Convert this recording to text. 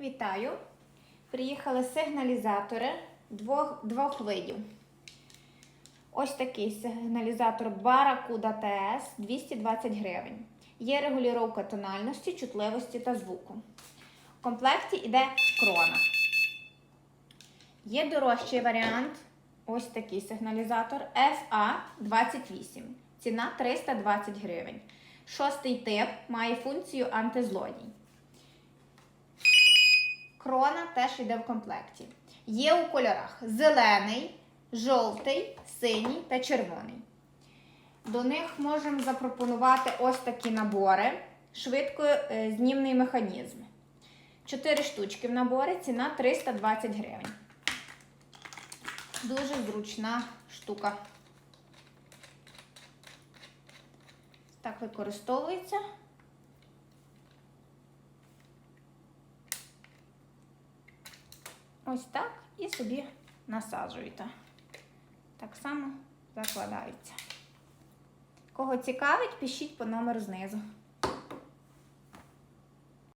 Вітаю! Приїхали сигналізатори двох, двох видів. Ось такий сигналізатор Barracuda TS 220 гривень. Є регулювання тональності, чутливості та звуку. В комплекті йде крона. Є дорожчий варіант. Ось такий сигналізатор SA28. Ціна 320 гривень. Шостий тип має функцію антизлодій. Крона теж йде в комплекті. Є у кольорах зелений, жовтий, синій та червоний. До них можемо запропонувати ось такі набори, швидко е, знімний механізм. Чотири штучки в наборі, ціна 320 гривень. Дуже зручна штука. Так використовується. Ось так і собі насаджуєте. Так само закладається. Кого цікавить, пишіть по номеру знизу.